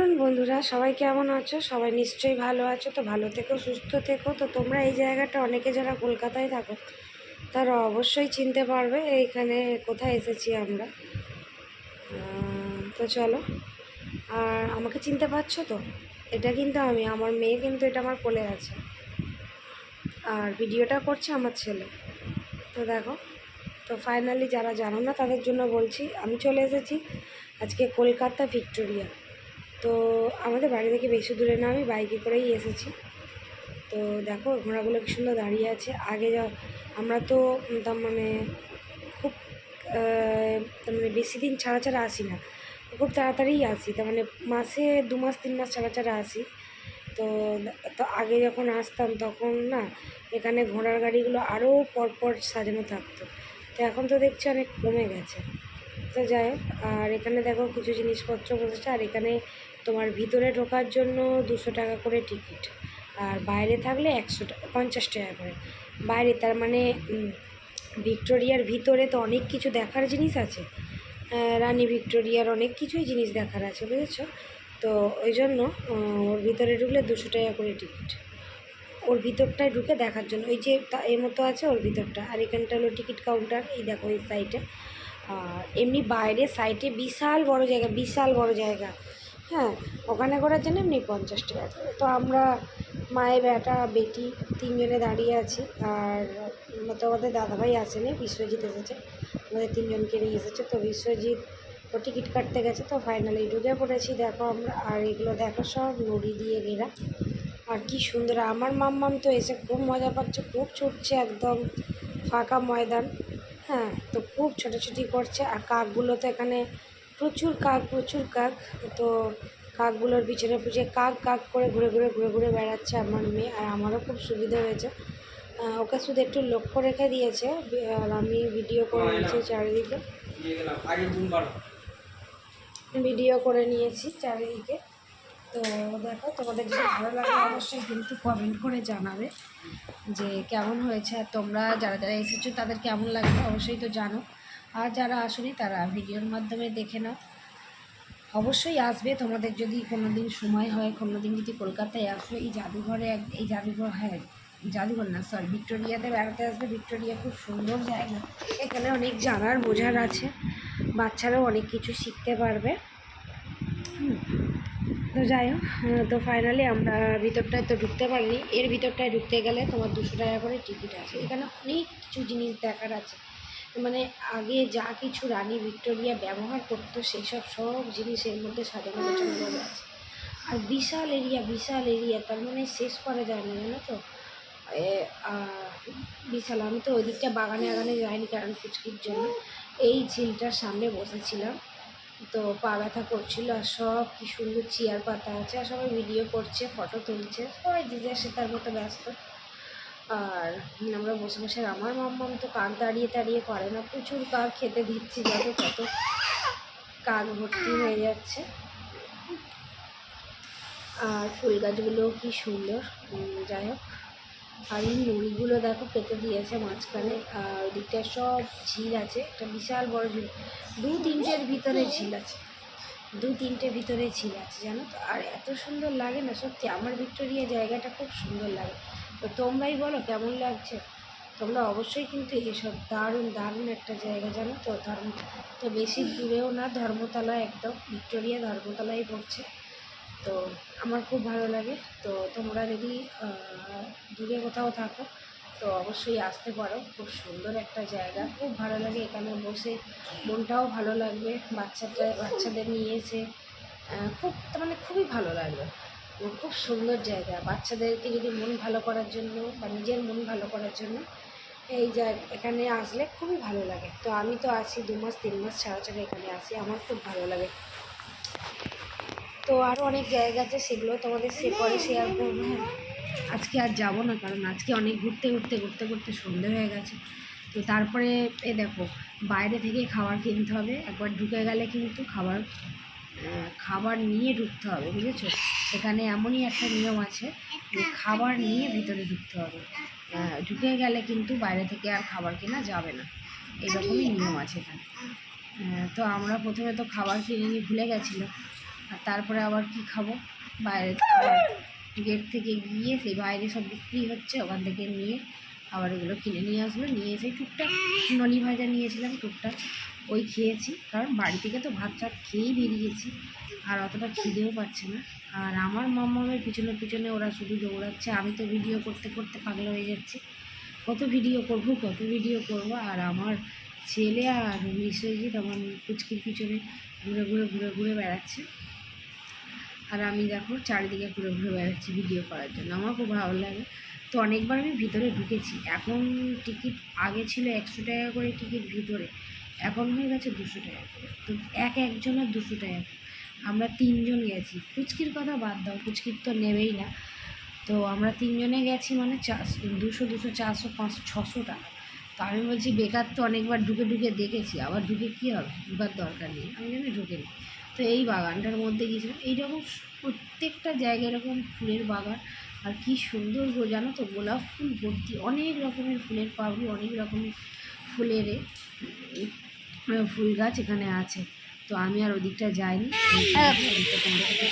বন্ধুরা, সবাই কেমন আছো? সবাই নিশ্চয়ই ভালো আছো, তো ভালো থেকো, সুস্থ থেকো। তো তোমরা এই জায়গাটা অনেকে যারা কলকাতায় থাকো, তারা অবশ্যই চিনতে পারবে এইখানে কোথায় এসেছি আমরা। তো চলো, আর আমাকে চিনতে পারছ তো? এটা কিন্তু আমি, আমার মেয়ে কিন্তু এটা আমার কোলে আছে। আর ভিডিওটা করছে আমার ছেলে। তো দেখো, তো ফাইনালি যারা জানো না, তাদের জন্য বলছি, আমি চলে এসেছি আজকে কলকাতা ভিক্টোরিয়া। তো আমাদের বাড়ি থেকে বেশি দূরে না, আমি বাইকে করেই এসেছি। তো দেখো, ঘোড়াগুলো কি সুন্দর দাঁড়িয়ে আছে। আগে যা- আমরা তো তার মানে খুব তার মানে বেশি দিন ছাড়া ছাড়া আসি না। খুব তাড়াতাড়িই আসি, তার মানে মাসে দু মাস, তিন মাস ছাড়া ছাড়া আসি। তো তো আগে যখন আসতাম তখন না, এখানে ঘোড়ার গাড়িগুলো আরও পরপর সাজানো থাকতো। তো এখন তো দেখছি অনেক কমে গেছে। তো যাই হোক, আর এখানে দেখো কিছু জিনিসপত্র বসেছে, আর এখানে তোমার ভিতরে ঢোকার জন্য দুশো টাকা করে টিকিট। আর বাইরে থাকলে একশো টাকা পঞ্চাশ টাকা করে। বাইরে তার মানে ভিক্টোরিয়ার ভিতরে তো অনেক কিছু দেখার জিনিস আছে। রানী ভিক্টোরিয়ার অনেক কিছুই জিনিস দেখার আছে, বুঝেছ? তো ওই জন্য ওর ভিতরে ঢুকলে দুশো টাকা করে টিকিট। ওর ভিতরটায় ঢুকে দেখার জন্য। ওই যে এর মতো আছে ওর ভিতরটা। আর এখানটা হলো টিকিট কাউন্টার। এই দেখো এই সাইডে আর এমনি বাইরে সাইডে বিশাল বড় জায়গা, বিশাল বড় জায়গা। হ্যাঁ ওখানে করার জন্য এমনি পঞ্চাশ টাকা করে। তো আমরা, মায়ের বেটা, বেটি তিনজনে দাঁড়িয়ে আছি। আর তো আমাদের দাদাভাই আসেনি, বিশ্বজিৎ এসেছে। আমাদের তিনজনকে নিয়ে এসেছে। তো বিশ্বজিৎ ও টিকিট কাটতে গেছে, তো ফাইনালি ঢুকে পড়েছি। দেখো আমরা, আর এগুলো দেখো সব নুড়ি দিয়ে ঘেরা। আর কি সুন্দর, আমার মাম্মাম তো এসে খুব মজা পাচ্ছে, খুব ছুটছে একদম ফাঁকা ময়দান। হ্যাঁ তো খুব ছোটাছুটি করছে। আর কাকগুলো তো এখানে প্রচুর কাক প্রচুর কাক। তো কাকগুলোর পিছনে পিছনে কাক কাক করে ঘুরে ঘুরে ঘুরে ঘুরে বেড়াচ্ছে আমার মেয়ে আর আমারও খুব সুবিধা হয়েছে। ওকে শুধু একটু লক্ষ্য রেখে দিয়েছে। আর আমি ভিডিও করে নিয়েছি চারিদিকে। ভিডিও করে নিয়েছি চারিদিকে। তো দেখো, তোমাদের যদি ভালো লাগে অবশ্যই কিন্তু কমেন্ট করে জানাবে যে কেমন হয়েছে আর তোমরা যারা যারা এসেছ তাদের কেমন লাগবে অবশ্যই তো জানো। আর যারা আসনি, তারা ভিডিওর মাধ্যমে দেখে নাও। অবশ্যই আসবে। তোমাদের যদি কোনো দিন সময় হয় কোনো দিন যদি কলকাতায় আসো এই জাদুঘরে এই জাদুঘর হ্যাঁ জাদুঘর না সরি ভিক্টোরিয়াতে বেড়াতে আসবে। ভিক্টোরিয়া খুব সুন্দর জায়গা। এখানে অনেক জানার বোঝার আছে। বাচ্চারাও অনেক কিছু শিখতে পারবে। তো যাই হোক তো ফাইনালি আমরা ভিতরটায় তো ঢুকতে পারিনি। এর ভিতরটায় ঢুকতে গেলে তোমার দুশো টাকা করে টিকিট আছে। এখানে অনেক কিছু জিনিস দেখার আছে। মানে আগে যা কিছু রানী ভিক্টোরিয়া ব্যবহার করতো সেই সব সব জিনিস এর মধ্যে সাজানো গোছানো আছে। আর বিশাল এরিয়া বিশাল এরিয়া, তার মানে শেষ করা যায় না জানো তো? বিশাল, আমি তো ওই দিকটা বাগানে আগানে যাইনি কারণ কুচকির জন্য। এই ঝিলটার সামনে বসেছিলাম। তো পা ব্যথা করছিল আর সব কি সুন্দর চেয়ার পাতা আছে, আর সবাই ভিডিও করছে ফটো তুলছে, সবাই যে যার সে তার মতো ব্যস্ত। আর আমরা বসে বসে আমার মাম্মাম তো কাক দাঁড়িয়ে দাঁড়িয়ে করে না, প্রচুর কাক খেতে দিচ্ছি যত কত কাক ভর্তি হয়ে যাচ্ছে। আর ফুল গাছগুলোও কি সুন্দর যাই হোক। আর এই নুড়িগুলো দেখো পেতে দিয়েছে মাঝখানে, আর ওইদিকটা সব ঝিল আছে, একটা বিশাল বড় ঝিল, দু তিনটের ভিতরে ঝিল আছে। দু তিনটে ভিতরে ঝিল আছে জানো তো? আর এত সুন্দর লাগে না, সত্যি আমার ভিক্টোরিয়া জায়গাটা খুব সুন্দর লাগে। তো তোমরাই বলো কেমন লাগছে? তোমরা অবশ্যই কিন্তু এসব দারুণ দারুণ একটা জায়গা জানো তো, ধর্ম। তো বেশি দূরেও না ধর্মতলা একদম, ভিক্টোরিয়া ধর্মতলায় পড়ছে। তো আমার খুব ভালো লাগে। তো তোমরা যদি দূরে কোথাও থাকো তো অবশ্যই আসতে পারো। খুব সুন্দর একটা জায়গা। খুব ভালো লাগে এখানে বসে। মনটাও ভালো লাগবে। বাচ্চাটা, বাচ্চাদের নিয়ে এসে খুব মানে খুবই ভালো লাগবে খুব সুন্দর জায়গা। বাচ্চাদেরকে যদি মন ভালো করার জন্য বা নিজের মন ভালো করার জন্য এই জায়গা এখানে আসলে খুবই ভালো লাগে। তো আমি তো আসি দু মাস, তিন মাস ছাড়া ছাড়া এখানে আসি আমার খুব ভালো লাগে। তো আরও অনেক জায়গা আছে, সেগুলো তোমাদের সে, পরে শেয়ার করব। হ্যাঁ। আজকে আর যাব না, কারণ আজকে অনেক ঘুরতে ঘুরতে ঘুরতে ঘুরতে সন্ধে হয়ে গেছে। তো তারপরে এ দেখো, বাইরে থেকে খাবার কিনতে হবে, একবার ঢুকে গেলে কিন্তু খাবার খাবার নিয়ে ঢুকতে হবে, বুঝেছ? এখানে এমনই একটা নিয়ম আছে যে খাবার নিয়ে ভিতরে ঢুকতে হবে। ঢুকে গেলে কিন্তু বাইরে থেকে আর খাবার কেনা যাবে না। এরকমই নিয়ম আছে এখানে। তো আমরা প্রথমে তো খাবার কিনে নিয়ে ভুলে গেছিল আর তারপরে আবার কি খাব? বাইরে গেট থেকে গিয়ে সেই বাইরে সব বিক্রি হচ্ছে, ওখান থেকে নিয়ে আবার এগুলো কিনে নিয়ে আসব নিয়ে এসে টুকটাক নলি ভাজা নিয়েছিলাম, টুকটাক ওই খেয়েছি। কারণ বাড়ি থেকে তো ভাত টাত খেয়েই বেরিয়েছি, আর অতটা খিদেও পাচ্ছে না। আর আমার মামামের পিছনে পিছনে ওরা শুধু দৌড়াচ্ছে, আমি তো ভিডিও করতে করতে পাগলা হয়ে যাচ্ছি। কত ভিডিও করব, কত ভিডিও করব, আর আমার ছেলে আর বিশ্বজিৎ আমার কুচকির পিছনে ঘুরে ঘুরে ঘুরে ঘুরে বেড়াচ্ছে। আর আমি দেখো চারিদিকে ঘুরে ঘুরে বেড়াচ্ছি ভিডিও করার জন্য। আমার খুব ভালো লাগে। তো অনেকবার আমি ভিতরে ঢুকেছি। এখন টিকিট আগে ছিল একশো টাকা করে টিকিট ভিতরে। এখন হয়ে গেছে দুশো টাকা করে। তো এক একজনের দুশো টাকা। আমরা তিনজন গেছি ফুচকির কথা বাদ দাও ফুচকির তো নেবেই না। তো আমরা তিনজনে গেছি মানে চারশো দুশো দুশো, চারশো, পাঁচশো, ছশো টাকা। তো আমি বলছি, বেকার তো অনেকবার ঢুকে ঢুকে দেখেছি। আবার ঢুকে কী হবে? ঢুকার দরকার নেই। আমি জানি ঢুকে নিই তো এই বাগানটার মধ্যে গিয়েছিলাম। এইরকম প্রত্যেকটা জায়গায় এরকম ফুলের বাগান। আর কি সুন্দর গো জানো তো? গোলাপ ফুল ভর্তি অনেক রকমের ফুলের পাবলি অনেক রকমের ফুলের ফুল গাছ এখানে আছে। তো আমি আর ওদিকটা যাইনি। সাথে